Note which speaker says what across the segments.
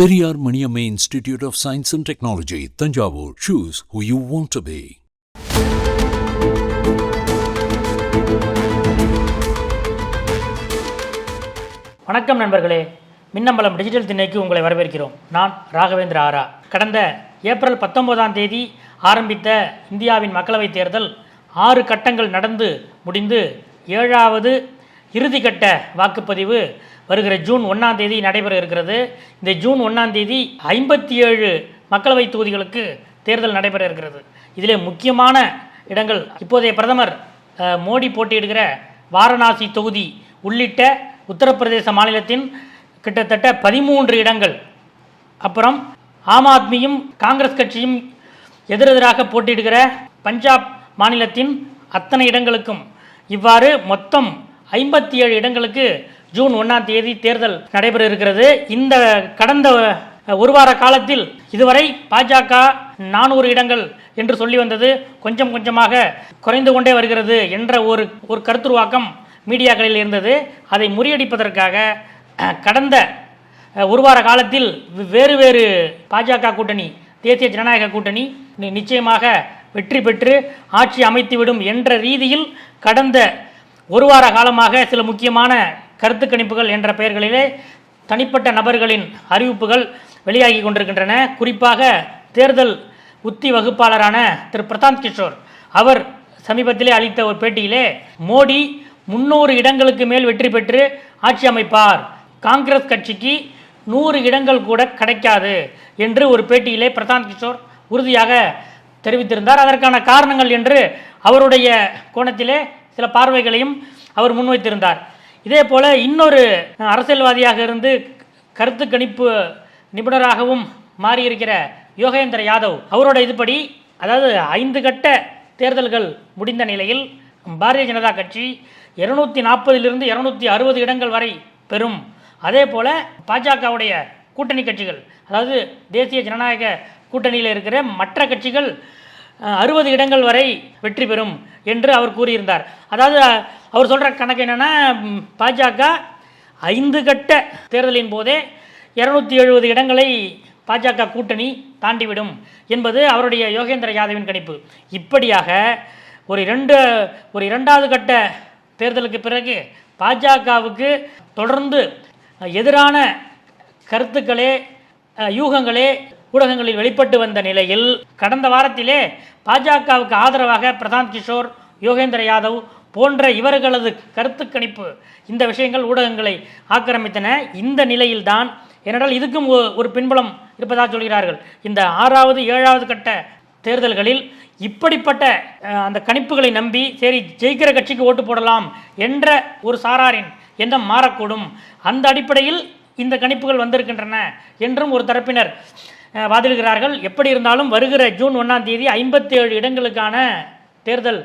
Speaker 1: Periyar Maniammai institute of science and technology Thanjavur. Choose who you want to be
Speaker 2: வணக்கம் நண்பர்களே. Minnambalam digital திண்ணைக்கு உங்களை வரவேற்கிறோம். நான் ராகவேந்திர ஆரா. கடந்த ஏப்ரல் பத்தொன்பதாம் தேதி ஆரம்பித்த இந்தியாவின் மக்களவைத் தேர்தல் ஆறு கட்டங்கள் நடந்து முடிந்து ஏழாவது இறுதிக்கட்ட வாக்குப்பதிவு வருகிற ஜூன் ஒன்றாம் தேதி நடைபெற இருக்கிறது. இந்த ஜூன் ஒன்றாம் தேதி ஐம்பத்தி ஏழு மக்களவை தொகுதிகளுக்கு தேர்தல் நடைபெற இருக்கிறது. இதிலே முக்கியமான இடங்கள் இப்போதைய பிரதமர் மோடி போட்டியிடுகிற வாரணாசி தொகுதி உள்ளிட்ட உத்தரப்பிரதேச மாநிலத்தின் கிட்டத்தட்ட பதிமூன்று இடங்கள். அப்புறம் ஆம் ஆத்மியும் காங்கிரஸ் கட்சியும் எதிரெதிராக போட்டியிடுகிற பஞ்சாப் மாநிலத்தின் அத்தனை இடங்களுக்கும். இவ்வாறு மொத்தம் ஐம்பத்தி ஏழு இடங்களுக்கு ஜூன் ஒன்றாம் தேதி தேர்தல் நடைபெற இருக்கிறது. இந்த கடந்த ஒரு வார காலத்தில் இதுவரை பாஜக நானூறு இடங்கள் என்று சொல்லி வந்தது. கொஞ்சம் கொஞ்சமாக குறைந்து கொண்டே வருகிறது என்ற ஒரு ஒரு கருத்துருவாக்கம் மீடியாக்களில் இருந்தது. அதை முறியடிப்பதற்காக கடந்த ஒரு வார காலத்தில் வேறு வேறு பாஜக கூட்டணி தேசிய ஜனநாயக கூட்டணி நிச்சயமாக வெற்றி பெற்று ஆட்சி அமைத்துவிடும் என்ற ரீதியில் கடந்த ஒரு வார காலமாக சில முக்கியமான கருத்து கணிப்புகள் என்ற பெயர்களிலே தனிப்பட்ட நபர்களின் அறிவிப்புகள் வெளியாகி கொண்டிருக்கின்றன. குறிப்பாக தேர்தல் உத்தி வகுப்பாளரான திரு. பிரசாந்த் கிஷோர் அவர் சமீபத்திலே அளித்த ஒரு பேட்டியிலே மோடி முன்னூறு இடங்களுக்கு மேல் வெற்றி பெற்று ஆட்சி அமைப்பார். காங்கிரஸ் கட்சிக்கு நூறு இடங்கள் கூட கிடைக்காது. என்று ஒரு பேட்டியிலே பிரசாந்த் கிஷோர் உறுதியாக தெரிவித்திருந்தார். அதற்கான காரணங்கள் என்று அவருடைய கோணத்திலே சில பார்வைகளையும் அவர் முன்வைத்திருந்தார். இதே போல இன்னொரு அரசியல்வாதியாக இருந்து கருத்து கணிப்பு நிபுணராகவும் மாறியிருக்கிற யோகேந்திர யாதவ் அவரோட இதுபடி அதாவது ஐந்து கட்ட தேர்தல்கள் முடிந்த நிலையில் பாரதிய ஜனதா கட்சி இருநூத்தி நாற்பதிலிருந்து இருநூத்தி அறுபது இடங்கள் வரை பெறும். அதே போல பாஜகவுடைய கூட்டணி கட்சிகள் அதாவது தேசிய ஜனநாயக கூட்டணியில் இருக்கிற மற்ற கட்சிகள் அறுபது இடங்கள் வரை வெற்றி பெறும் என்று அவர் கூறியிருந்தார். அதாவது அவர் சொல்கிற கணக்கு என்னென்னா பாஜக ஐந்து கட்ட தேர்தலின் போதே இரநூத்தி எழுபது இடங்களை பாஜக கூட்டணி தாண்டிவிடும் என்பது அவருடைய யோகேந்திர யாதவின் கணிப்பு. இப்படியாக ஒரு இரண்டு ஒரு இரண்டாவது கட்ட தேர்தலுக்கு பிறகு பாஜகவுக்கு தொடர்ந்து எதிரான கருத்துக்களே யூகங்களே ஊடகங்களில் வெளிப்பட்டு வந்த நிலையில் கடந்த வாரத்திலே பாஜகவுக்கு ஆதரவாக பிரசாந்த் கிஷோர் யோகேந்திர யாதவ் போன்ற இவர்களது கருத்து கணிப்பு இந்த விஷயங்கள் ஊடகங்களை ஆக்கிரமித்தன. இந்த நிலையில்தான் ஏனென்றால் இதுக்கும் ஒரு பின்புலம் இருப்பதாக சொல்கிறார்கள். இந்த ஆறாவது ஏழாவது கட்ட தேர்தல்களில் இப்படிப்பட்ட அந்த கணிப்புகளை நம்பி சரி ஜெயிக்கிற கட்சிக்கு ஓட்டு போடலாம் என்ற ஒரு சாராரின் எண்ணம் மாறக்கூடும். அந்த அடிப்படையில் இந்த கணிப்புகள் வந்திருக்கின்றன என்றும் ஒரு தரப்பினர் வாதிடுகிறார்கள். எப்படி இருந்தாலும் வருகிற ஜூன் ஒன்றாம் தேதி ஐம்பத்தி ஏழு இடங்களுக்கான தேர்தல்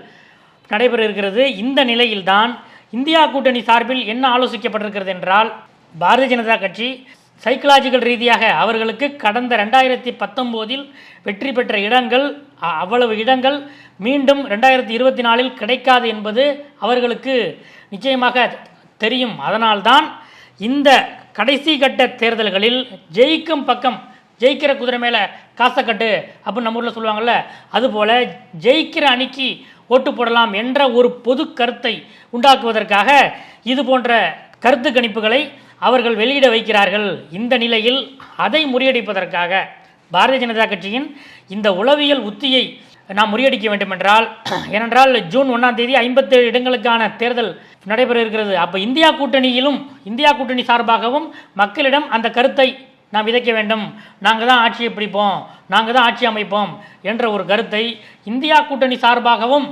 Speaker 2: நடைபெற இருக்கிறது. இந்த நிலையில்தான் இந்தியா கூட்டணி சார்பில் என்ன ஆலோசிக்கப்பட்டிருக்கிறது என்றால் பாரதிய ஜனதா கட்சி சைக்கலாஜிக்கல் ரீதியாக அவர்களுக்கு கடந்த ரெண்டாயிரத்தி பத்தொம்போதில் வெற்றி பெற்ற இடங்கள் அவ்வளவு இடங்கள் மீண்டும் ரெண்டாயிரத்தி இருபத்தி நாலில் கிடைக்காது என்பது அவர்களுக்கு நிச்சயமாக தெரியும். அதனால்தான் இந்த கடைசி கட்ட தேர்தல்களில் ஜெயிக்கும் பக்கம் ஜெயிக்கிற குதிரை மேலே காசை கட்டு அப்படின்னு நம்ம ஊரில் சொல்லுவாங்கள்ல அதுபோல் ஜெயிக்கிற அணிக்கு ஓட்டு போடலாம் என்ற ஒரு பொது கருத்தை உண்டாக்குவதற்காக இது போன்ற கருத்து கணிப்புகளை அவர்கள் வெளியிட வைக்கிறார்கள். இந்த நிலையில் அதை முறியடிப்பதற்காக பாரதிய ஜனதா கட்சியின் இந்த உளவியல் உத்தியை நாம் முறியடிக்க வேண்டுமென்றால் ஏனென்றால் ஜூன் ஒன்றாம் தேதி ஐம்பத்தேழு இடங்களுக்கான தேர்தல் நடைபெற இருக்கிறது. அப்போ இந்தியா கூட்டணியிலும் இந்தியா கூட்டணி சார்பாகவும் மக்களிடம் அந்த கருத்தை நாம் விதைக்க வேண்டும். நாங்கள் தான் ஆட்சியை பிடிப்போம். நாங்கள் தான் ஆட்சி அமைப்போம் என்ற ஒரு கருத்தை இந்தியா கூட்டணி சார்பாகவும்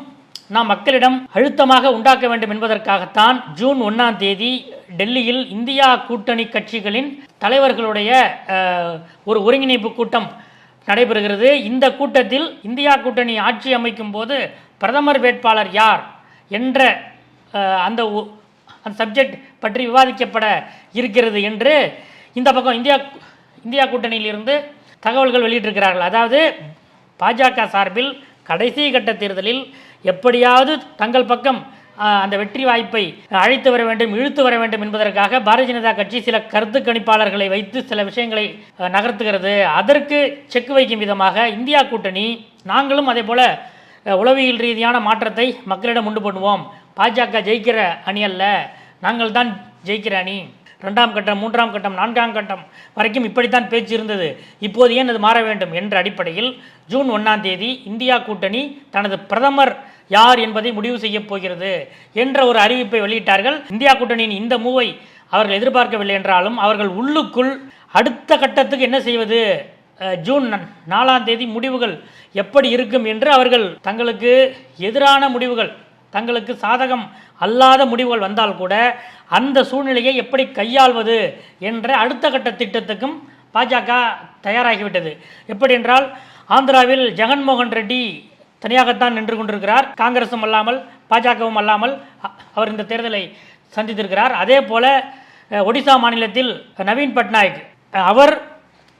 Speaker 2: நாம் மக்களிடம் அழுத்தமாக உண்டாக்க வேண்டும் என்பதற்காகத்தான் ஜூன் ஒன்றாம் தேதி டெல்லியில் இந்தியா கூட்டணி கட்சிகளின் தலைவர்களுடைய ஒரு ஒருங்கிணைப்பு கூட்டம் நடைபெறுகிறது. இந்த கூட்டத்தில் இந்தியா கூட்டணி ஆட்சி அமைக்கும் போது பிரதமர் வேட்பாளர் யார் என்ற அந்த ஒ- அந்த சப்ஜெக்ட் பற்றி விவாதிக்கப்பட இருக்கிறது என்று இந்த பக்கம் இந்தியா இந்தியா கூட்டணியிலிருந்து தகவல்கள் வெளியிட்டிருக்கிறார்கள். அதாவது பாஜக சார்பில் கடைசி கட்ட தேர்தலில் எப்படியாவது தங்கள் பக்கம் அந்த வெற்றி வாய்ப்பை அழைத்து வர வேண்டும் இழுத்து வர வேண்டும் என்பதற்காக பாரதிய ஜனதா கட்சி சில கருத்து கணிப்பாளர்களை வைத்து சில விஷயங்களை நகர்த்துகிறது. அதற்கு செக் வைக்கும் விதமாக இந்தியா கூட்டணி நாங்களும் அதே போல உளவியல் ரீதியான மாற்றத்தை மக்களிடம் உண்டு பண்ணுவோம். பாஜக ஜெயிக்கிற அணி அல்ல நாங்கள் தான் ஜெயிக்கிற அணி. ரெண்டாம் கட்டம் மூன்றாம் கட்டம் நான்காம் கட்டம் வரைக்கும் இப்படித்தான் பேச்சு இருந்தது. இப்போது ஏன் அது மாற வேண்டும் என்ற அடிப்படையில் ஜூன் ஒன்றாம் தேதி இந்தியா கூட்டணி தனது பிரதமர் யார் என்பதை முடிவு செய்யப் போகிறது என்ற ஒரு அறிவிப்பை வெளியிட்டார்கள். இந்தியா கூட்டணியின் இந்த மூவை அவர்கள் எதிர்பார்க்கவில்லை என்றாலும் அவர்கள் உள்ளுக்குள் அடுத்த கட்டத்துக்கு என்ன செய்வது? ஜூன் நாலாம் தேதி முடிவுகள் எப்படி இருக்கும் என்று அவர்கள் தங்களுக்கு எதிரான முடிவுகள் தங்களுக்கு சாதகம் அல்லாத முடிவுகள் வந்தால் கூட அந்த சூழ்நிலையை எப்படி கையாள்வது என்ற அடுத்த கட்ட திட்டத்துக்கும் பாஜக தயாராகிவிட்டது. எப்படி என்றால் ஆந்திராவில் ஜெகன்மோகன் ரெட்டி தனியாகத்தான் நின்று கொண்டிருக்கிறார். காங்கிரஸும் அல்லாமல் பாஜகவும் அல்லாமல் அ- அவர் இந்த தேர்தலை சந்தித்திருக்கிறார். அதே போல ஒடிசா மாநிலத்தில் நவீன் பட்நாயக் அவர்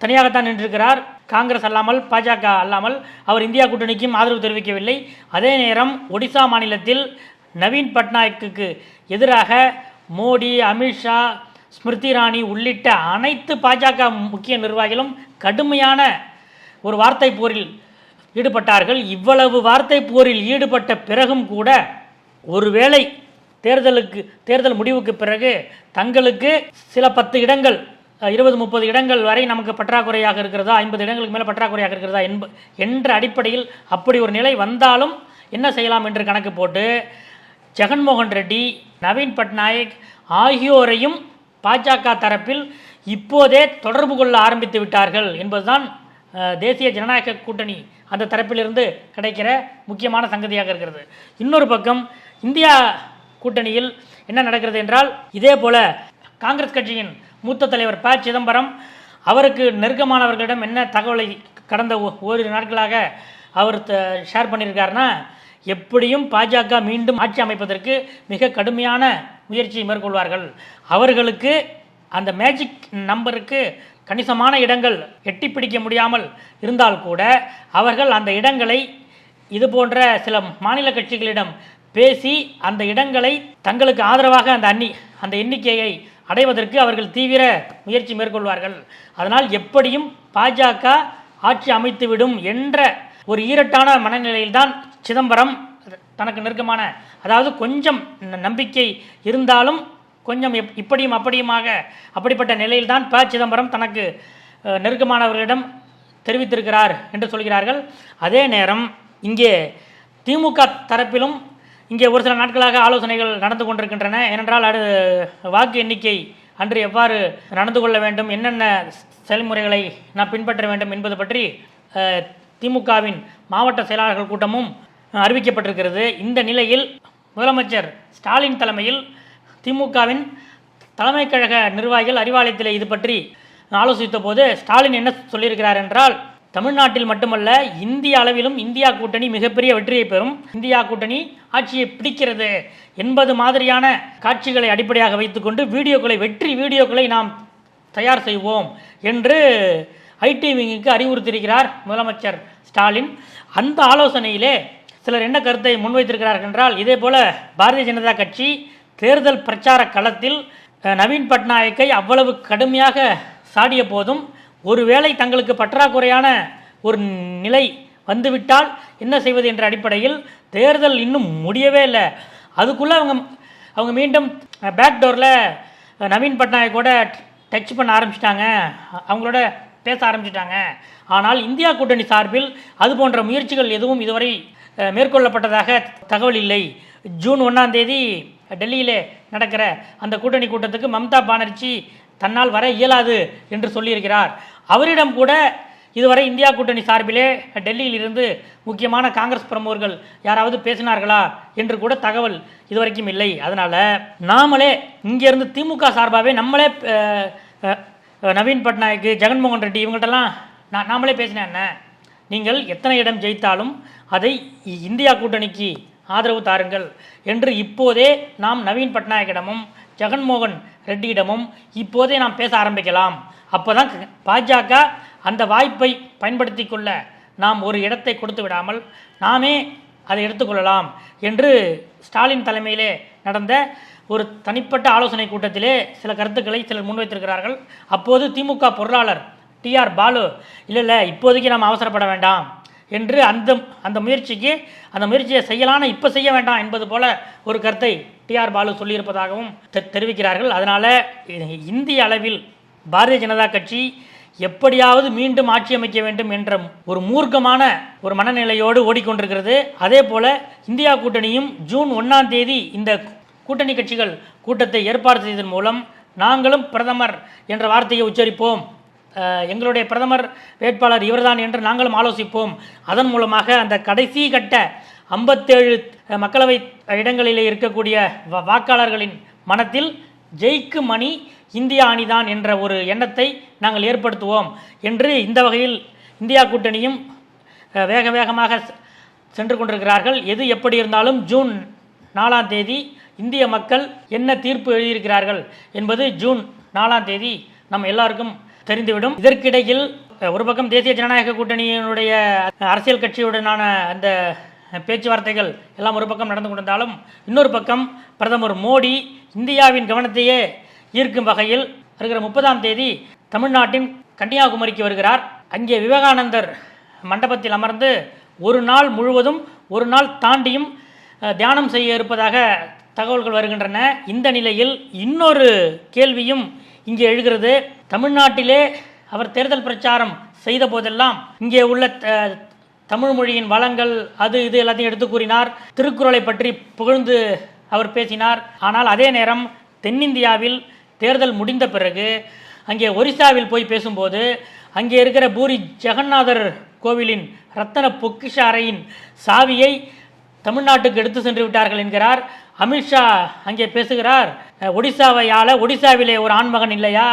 Speaker 2: தனியாகத்தான் நின்றிருக்கிறார். காங்கிரஸ் அல்லாமல் பாஜக அல்லாமல் அவர் இந்தியா கூட்டணிக்கும் ஆதரவு தெரிவிக்கவில்லை. அதே நேரம் ஒடிசா மாநிலத்தில் நவீன் பட்நாயக்கு எதிராக மோடி அமித்ஷா ஸ்மிருதி இரானி உள்ளிட்ட அனைத்து பாஜக முக்கிய நிர்வாகிகளும் கடுமையான ஒரு வார்த்தை போரில் ஈடுபட்டார்கள். இவ்வளவு வார்த்தை போரில் ஈடுபட்ட பிறகும் கூட ஒருவேளை தேர்தலுக்கு தேர்தல் முடிவுக்கு பிறகு தங்களுக்கு சில பத்து இடங்கள் இருபது முப்பது இடங்கள் வரை நமக்கு பற்றாக்குறையாக இருக்கிறதா? ஐம்பது இடங்களுக்கு மேலே பற்றாக்குறையாக இருக்கிறதா? என்ப என்ற அடிப்படையில் அப்படி ஒரு நிலை வந்தாலும் என்ன செய்யலாம் என்று கணக்கு போட்டு ஜெகன்மோகன் ரெட்டி நவீன் பட்நாயக் ஆகியோரையும் பாஜக தரப்பில் இப்போதே தொடர்பு கொள்ள ஆரம்பித்து விட்டார்கள் என்பதுதான் தேசிய ஜனநாயக கூட்டணி அந்த தரப்பிலிருந்து கிடைக்கிற முக்கியமான சங்கதியாக இருக்கிறது. இன்னொரு பக்கம் இந்தியா கூட்டணியில் என்ன நடக்கிறது என்றால் இதே போல காங்கிரஸ் கட்சியின் மூத்த தலைவர் ப. சிதம்பரம் அவருக்கு நெருக்கமானவர்களிடம் என்ன தகவலை கடந்த ஓ- ஓரிரு நாட்களாக அவர் த- ஷேர் பண்ணியிருக்காருன்னா எப்படியும் பாஜக மீண்டும் ஆட்சி அமைப்பதற்கு மிக கடுமையான முயற்சியை மேற்கொள்வார்கள். அவர்களுக்கு அந்த மேஜிக் நம்பருக்கு கணிசமான இடங்கள் எட்டி பிடிக்க முடியாமல் இருந்தால் கூட அவர்கள் அந்த இடங்களை இது போன்ற சில மாநில கட்சிகளிடம் பேசி அந்த இடங்களை தங்களுக்கு ஆதரவாக அந்த அன்னி அந்த எண்ணிக்கையை அடைவதற்கு அவர்கள் தீவிர முயற்சி மேற்கொள்வார்கள். அதனால் எப்படியும் பாஜக ஆட்சி அமைத்துவிடும் என்ற ஒரு ஈரட்டான மனநிலையில்தான் சிதம்பரம் தனக்கு நெருக்கமான அதாவது கொஞ்சம் ந- நம்பிக்கை இருந்தாலும் கொஞ்சம் எப்- இப்படியும் அப்படியுமாக அப்படிப்பட்ட நிலையில்தான் ப. சிதம்பரம் தனக்கு நெருக்கமானவர்களிடம் தெரிவித்திருக்கிறார் என்று சொல்கிறார்கள். அதே நேரம் இங்கே திமுக தரப்பிலும் இங்கே ஒரு சில நாட்களாக ஆலோசனைகள் நடந்து கொண்டிருக்கின்றன. ஏனென்றால் அது வாக்கு எண்ணிக்கை அன்று எவ்வாறு நடந்து கொள்ள வேண்டும் என்னென்ன செயல்முறைகளை நாம் பின்பற்ற வேண்டும் என்பது பற்றி திமுகவின் மாவட்ட செயலாளர்கள் கூட்டமும் அறிவிக்கப்பட்டிருக்கிறது. இந்த நிலையில் முதலமைச்சர் ஸ்டாலின் தலைமையில் திமுகவின் தலைமை கழக நிர்வாகிகள் அறிவாலயத்தில் இது பற்றி ஆலோசித்த போது ஸ்டாலின் என்ன சொல்லியிருக்கிறார் என்றால் தமிழ்நாட்டில் மட்டுமல்ல இந்திய அளவிலும் இந்தியா கூட்டணி மிகப்பெரிய வெற்றியை பெறும். இந்தியா கூட்டணி ஆட்சியை பிடிக்கிறது என்பது மாதிரியான காட்சிகளை அடிப்படையாக வைத்துக்கொண்டு வீடியோக்களை வெற்றி வீடியோக்களை நாம் தயார் செய்வோம் என்று ஐடி விங்குக்கு அறிவுறுத்தியிருக்கிறார் முதலமைச்சர் ஸ்டாலின். அந்த ஆலோசனையிலே சிலர் என்ன கருத்தை முன்வைத்திருக்கிறார்கள் என்றால் இதே போல பாரதிய ஜனதா கட்சி தேர்தல் பிரச்சார களத்தில் நவீன் பட்நாயக்கை அவ்வளவு கடுமையாக சாடிய போதும் ஒருவேளை தங்களுக்கு பற்றாக்குறையான ஒரு நிலை வந்துவிட்டால் என்ன செய்வது என்ற அடிப்படையில் தேர்தல் இன்னும் முடியவே இல்லை. அதுக்குள்ளே அவங்க அவங்க மீண்டும் பேக் டோரில் நவீன் பட்நாயக்கோட டச் பண்ண ஆரம்பிச்சிட்டாங்க. அவங்களோட பேச ஆரம்பிச்சிட்டாங்க. ஆனால் இந்தியா கூட்டணி சார்பில் அது போன்ற முயற்சிகள் எதுவும் இதுவரை மேற்கொள்ளப்பட்டதாக தகவல் இல்லை. ஜூன் ஒன்றாம் தேதி டெல்லியிலே நடக்கிற அந்த கூட்டணி கூட்டத்துக்கு மம்தா பானர்ஜி தன்னால் வர இயலாது என்று சொல்லியிருக்கிறார். அவரிடம் கூட இதுவரை இந்தியா கூட்டணி சார்பிலே டெல்லியில் இருந்து முக்கியமான காங்கிரஸ் பிரமுகர்கள் யாராவது பேசினார்களா என்று கூட தகவல் இதுவரைக்கும் இல்லை. அதனால் நாமளே இங்கேருந்து திமுக சார்பாகவே நம்மளே நவீன் பட்நாயக் ஜெகன்மோகன் ரெட்டி இவங்கள்ட்டலாம் நான் நாமளே பேசினேன் என்ன? நீங்கள் எத்தனை இடம் ஜெயித்தாலும் அதை இந்தியா கூட்டணிக்கு ஆதரவு தாருங்கள் என்று இப்போதே நாம் நவீன் பட்நாயக்கிடமும் ஜெகன்மோகன் ரெட்டியிடமும் இப்போதே நாம் பேச ஆரம்பிக்கலாம். அப்போதான் பாஜக அந்த வாய்ப்பை பயன்படுத்தி கொள்ள நாம் ஒரு இடத்தை கொடுத்து விடாமல் நாமே அதை எடுத்துக்கொள்ளலாம் என்று ஸ்டாலின் தலைமையிலே நடந்த ஒரு தனிப்பட்ட ஆலோசனை கூட்டத்திலே சில கருத்துக்களை சிலர் முன்வைத்திருக்கிறார்கள். அப்போது திமுக பொருளாளர் டிஆர் பாலு இல்லை இல்லை இப்போதைக்கு நாம் அவசரப்பட வேண்டாம். என்று அந்த அந்த முயற்சிக்கு அந்த முயற்சியை செய்யலான்னு இப்போ செய்ய வேண்டாம் என்பது போல ஒரு கருத்தை டிஆர் பாலு சொல்லியிருப்பதாகவும் தெ- தெரிவிக்கிறார்கள். அதனால் இந்திய அளவில் பாரதிய ஜனதா கட்சி எப்படியாவது மீண்டும் ஆட்சி அமைக்க வேண்டும் என்ற ஒரு மூர்க்கமான ஒரு மனநிலையோடு ஓடிக்கொண்டிருக்கிறது. அதே போல இந்தியா கூட்டணியும் ஜூன் ஒன்றாம் தேதி இந்த கூட்டணி கட்சிகள் கூட்டத்தை ஏற்பாடு செய்ததன் மூலம் நாங்களும் பிரதமர் என்ற வார்த்தையை உச்சரிப்போம். எங்களுடைய பிரதமர் வேட்பாளர் இவர்தான் என்று நாங்களும் ஆலோசிப்போம். அதன் மூலமாக அந்த கடைசி கட்ட ஐம்பத்தேழு மக்களவை இடங்களிலே இருக்கக்கூடிய வாக்காளர்களின் மனத்தில் ஜெயிக்கும் அணி இந்தியா அணிதான் என்ற ஒரு எண்ணத்தை நாங்கள் ஏற்படுத்துவோம் என்று இந்த வகையில் இந்தியா கூட்டணியும் வேக வேகமாக செ- சென்று கொண்டிருக்கிறார்கள். எது எப்படி இருந்தாலும் ஜூன் நாலாம் தேதி இந்திய மக்கள் என்ன தீர்ப்பு எழுதியிருக்கிறார்கள் என்பது ஜூன் நாலாம் தேதி நம்ம எல்லாருக்கும் தெரிந்துவிடும். இதற்கிடையில் ஒரு பக்கம் தேசிய ஜனநாயக கூட்டணியினுடைய அரசியல் கட்சியுடனான அந்த பேச்சுவார்த்தைகள் எல்லாம் ஒரு பக்கம் நடந்து கொண்டிருந்தாலும் இன்னொரு பக்கம் பிரதமர் மோடி இந்தியாவின் கவனத்தையே ஈர்க்கும் வகையில் வருகிற முப்பதாம் தேதி தமிழ்நாட்டின் கன்னியாகுமரிக்கு வருகிறார். அங்கே விவேகானந்தர் மண்டபத்தில் அமர்ந்து ஒரு நாள் முழுவதும் ஒரு நாள் தாண்டியும் தியானம் செய்ய இருப்பதாக தகவல்கள் வருகின்றன. இந்த நிலையில் இன்னொரு கேள்வியும் இங்கே எழுகிறது தமிழ்நாட்டிலே அவர் தேர்தல் பிரச்சாரம் செய்த போதெல்லாம் இங்கே உள்ள தமிழ் மொழியின் வளங்கள் அது இது எல்லாத்தையும் எடுத்து கூறினார். திருக்குறளை பற்றி புகழ்ந்து அவர் பேசினார். ஆனால் அதே நேரம் தென்னிந்தியாவில் தேர்தல் முடிந்த பிறகு அங்கே ஒரிசாவில் போய் பேசும்போது அங்கே இருக்கிற பூரி ஜெகநாதர் கோவிலின் ரத்தன பொக்கிஷ அறையின் சாவியை தமிழ்நாட்டுக்கு எடுத்து சென்று விட்டார்கள் என்கிறார். அமித்ஷா அங்கே பேசுகிறார் ஒடிசாவை ஆள ஒடிசாவிலே ஒரு ஆண்மகன் இல்லையா?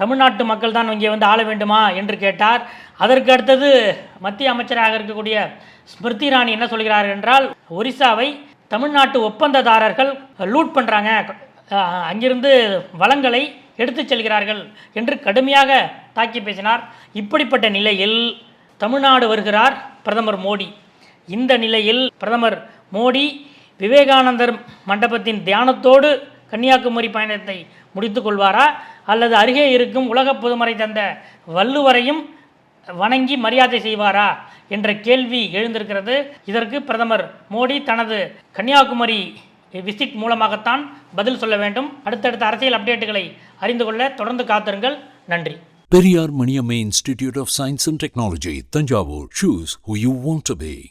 Speaker 2: தமிழ்நாட்டு மக்கள் தான் இங்கே வந்து ஆள வேண்டுமா? என்று கேட்டார். அதற்கு அடுத்தது மத்திய அமைச்சராக இருக்கக்கூடிய ஸ்மிருதி ராணி என்ன சொல்கிறார் என்றால் ஒரிசாவை தமிழ்நாட்டு ஒப்பந்ததாரர்கள் லூட் பண்ணுறாங்க அங்கிருந்து வளங்களை எடுத்துச் செல்கிறார்கள் என்று கடுமையாக தாக்கி பேசினார். இப்படிப்பட்ட நிலையில் தமிழ்நாடு வருகிறார் பிரதமர் மோடி. இந்த நிலையில் பிரதமர் மோடி விவேகானந்தர் மண்டபத்தின் தியானத்தோடு கன்னியாகுமரி பயணத்தை முடித்து கொள்வாரா? அல்லது அருகே இருக்கும் உலக பொதுமறை தந்த வள்ளுவரையும் வணங்கி மரியாதை செய்வாரா? என்ற கேள்வி எழுந்திருக்கிறது. இதற்கு பிரதமர் மோடி தனது கன்னியாகுமரி விசிட் மூலமாகத்தான் பதில் சொல்ல வேண்டும். அடுத்தடுத்த அரசியல் அப்டேட்டுகளை அறிந்து கொள்ள தொடர்ந்து காத்திருங்கள். நன்றி.
Speaker 1: Periyar Maniammai institute of science and technology Thanjavur. Choose who you want to be